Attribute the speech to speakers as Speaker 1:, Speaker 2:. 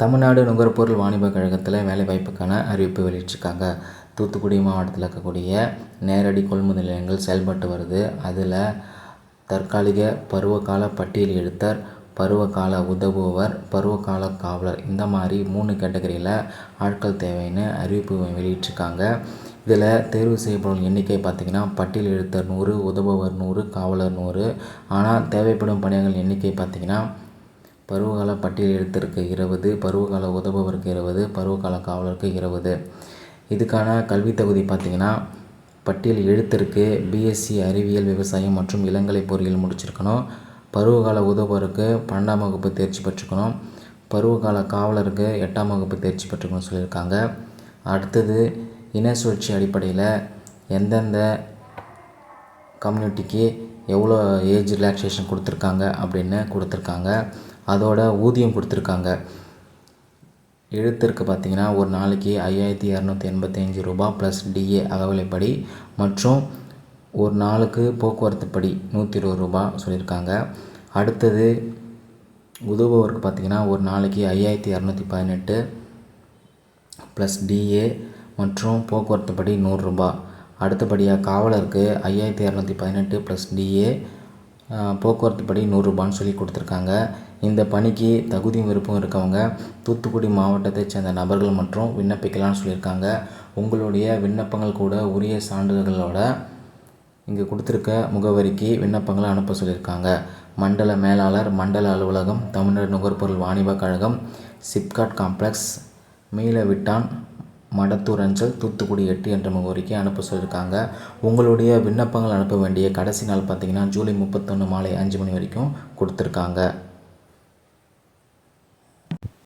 Speaker 1: தமிழ்நாடு நுகர்பொருள் வாணிபக் கழகத்தில் வேலைவாய்ப்புக்கான அறிவிப்பு வெளியிட்டிருக்காங்க. தூத்துக்குடி மாவட்டத்தில் இருக்கக்கூடிய நேரடி கொள்முதல் நிலையங்கள் செயல்பட்டு வருது. அதில் தற்காலிக பருவகால பட்டியல் எழுத்தர் பருவகால உதவுபவர் பருவகால காவலர் இந்த மாதிரி மூணு கேட்டகரியில் ஆட்கள் தேவைன்னு அறிவிப்பு வெளியிட்டிருக்காங்க. இதில் தேர்வு செய்யப்படும் எண்ணிக்கை பார்த்திங்கன்னா பட்டியல் எழுத்தர் நூறு உதவுபவர் நூறு காவலர் நூறு. ஆனால் தேவைப்படும் பணியாளர்கள் எண்ணிக்கை பார்த்திங்கன்னா பருவகால பட்டியல் எழுத்தருக்கு இருபது பருவகால உதவுபவருக்கு இருபது பருவகால காவலருக்கு இருபது. இதுக்கான கல்வி தகுதி பார்த்திங்கன்னா பட்டியல் எழுத்தருக்கு பிஎஸ்சி அறிவியல் விவசாயம் மற்றும் இளங்கலை பொறியியல் முடிச்சிருக்கணும். பருவகால உதவுபவருக்கு பன்னெண்டாம் வகுப்பு தேர்ச்சி பெற்றுக்கணும். பருவகால காவலருக்கு எட்டாம் வகுப்பு தேர்ச்சி பெற்றுக்கணும்னு சொல்லியிருக்காங்க. அடுத்தது இன சுழற்சி அடிப்படையில் எந்தெந்த கம்யூனிட்டிக்கு எவ்வளோ ஏஜ் ரிலாக்ஸேஷன் கொடுத்துருக்காங்க அப்படின்னு கொடுத்துருக்காங்க. அதோட ஊதியம் கொடுத்துருக்காங்க. எழுத்திற்கு பார்த்திங்கன்னா ஒரு நாளைக்கு ஐயாயிரத்தி இரநூத்தி எண்பத்தஞ்சு ரூபா ப்ளஸ் டிஏ அகவிலைப்படி மற்றும் ஒரு நாளுக்கு போக்குவரத்து படி நூற்றி இருபது ரூபா சொல்லியிருக்காங்க. அடுத்தது உதவுபவருக்கு பார்த்திங்கன்னா ஒரு நாளைக்கு ஐயாயிரத்தி இரநூத்தி பதினெட்டு ப்ளஸ் டிஏ மற்றும் போக்குவரத்து படி நூறுரூபா அடுத்தபடியாக காவலருக்கு ஐயாயிரத்தி இரநூத்தி பதினெட்டு ப்ளஸ் டிஏ போக்குவரத்து படி நூறுரூபான்னு சொல்லி கொடுத்துருக்காங்க. இந்த பணிக்கு தகுதியும் விருப்பம் இருக்கவங்க தூத்துக்குடி மாவட்டத்தைச் சேர்ந்த நபர்கள் மற்றும் விண்ணப்பிக்கலாம்னு சொல்லியிருக்காங்க. உங்களுடைய விண்ணப்பங்கள் கூட உரிய சான்றிதழ்களோட இங்கே கொடுத்துருக்க முகவரிக்கு விண்ணப்பங்களை அனுப்ப சொல்லியிருக்காங்க. மண்டல மேலாளர் மண்டல அலுவலகம் தமிழ்நாடு நுகர்பொருள் வாணிபக் கழகம் சிப்காட் காம்ப்ளெக்ஸ் மீளவிட்டான் மடத்தூர் அஞ்சல் தூத்துக்குடி எட்டு என்ற முகவரிக்கு அனுப்ப சொல்லியிருக்காங்க. உங்களுடைய விண்ணப்பங்கள் அனுப்ப வேண்டிய கடைசி நாள் பார்த்திங்கன்னா ஜூலை முப்பத்தொன்று மாலை அஞ்சு மணி வரைக்கும் கொடுத்துருக்காங்க.